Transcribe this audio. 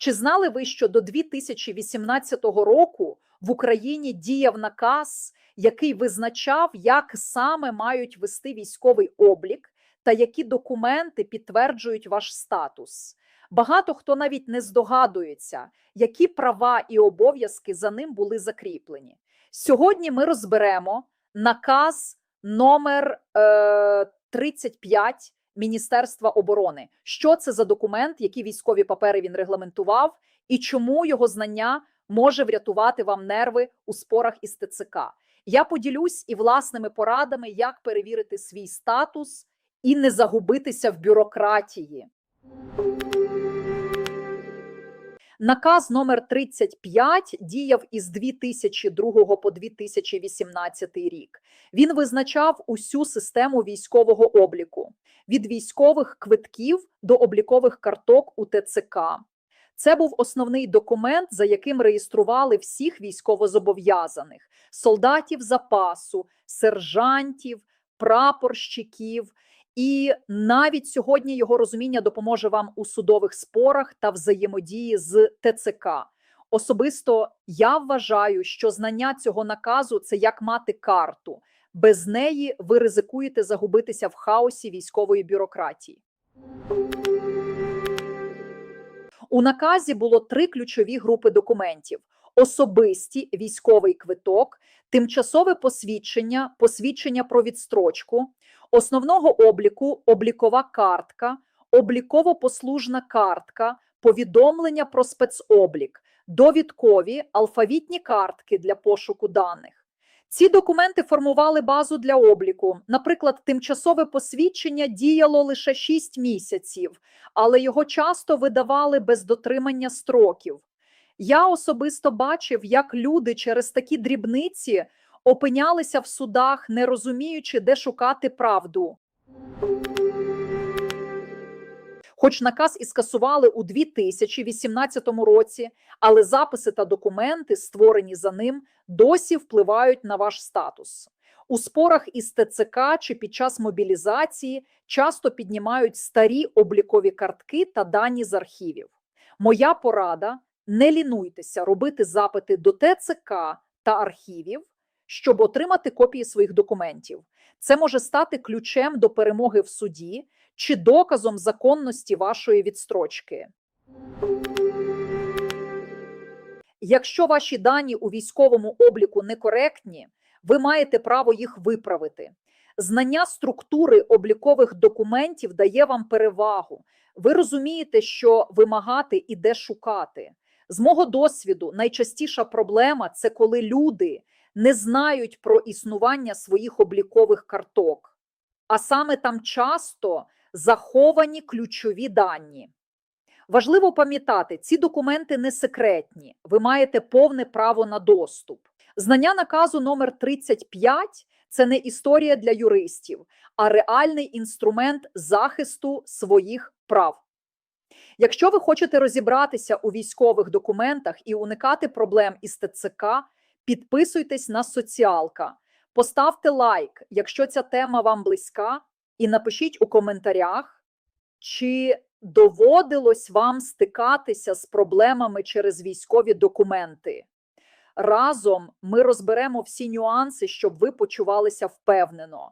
Чи знали ви, що до 2018 року в Україні діяв наказ, який визначав, як саме мають вести військовий облік та які документи підтверджують ваш статус? Багато хто навіть не здогадується, які права і обов'язки за ним були закріплені. Сьогодні ми розберемо наказ номер е, 35 Міністерства оборони. Що це за документ, які військові папери він регламентував, і чому його знання може врятувати вам нерви у спорах із ТЦК. Я поділюсь і власними порадами, як перевірити свій статус і не загубитися в бюрократії. Наказ номер 35 діяв із 2002 по 2018 рік. Він визначав усю систему військового обліку від військових квитків до облікових карток у ТЦК. Це був основний документ, за яким реєстрували всіх військовозобов'язаних солдатів запасу, сержантів, прапорщиків. І навіть сьогодні його розуміння допоможе вам у судових спорах та взаємодії з ТЦК. Особисто я вважаю, що знання цього наказу це як мати карту. Без неї ви ризикуєте загубитися в хаосі військової бюрократії. У наказі було три ключові групи документів: особисті військовий квиток, тимчасове посвідчення, посвідчення про відстрочку, основного обліку, облікова картка, обліково-послужна картка, повідомлення про спецоблік, довідкові алфавітні картки для пошуку даних. Ці документи формували базу для обліку. Наприклад, тимчасове посвідчення діяло лише 6 місяців, але його часто видавали без дотримання строків. Я особисто бачив, як люди через такі дрібниці опинялися в судах, не розуміючи, де шукати правду. Хоч наказ і скасували у 2018 році, але записи та документи, створені за ним, досі впливають на ваш статус. У спорах із ТЦК чи під час мобілізації часто піднімають старі облікові картки та дані з архівів. Моя порада: не лінуйтеся робити запити до ТЦК та архівів, щоб отримати копії своїх документів. Це може стати ключем до перемоги в суді чи доказом законності вашої відстрочки. Якщо ваші дані у військовому обліку некоректні, ви маєте право їх виправити. Знання структури облікових документів дає вам перевагу. Ви розумієте, що вимагати і де шукати. З мого досвіду, найчастіша проблема це коли люди не знають про існування своїх облікових карток, а саме там часто заховані ключові дані. Важливо пам'ятати, ці документи не секретні, ви маєте повне право на доступ. Знання наказу номер 35 це не історія для юристів, а реальний інструмент захисту своїх прав. Якщо ви хочете розібратися у військових документах і уникати проблем із ТЦК, підписуйтесь на соціалка, поставте лайк, якщо ця тема вам близька, і напишіть у коментарях, чи доводилось вам стикатися з проблемами через військові документи. Разом ми розберемо всі нюанси, щоб ви почувалися впевнено.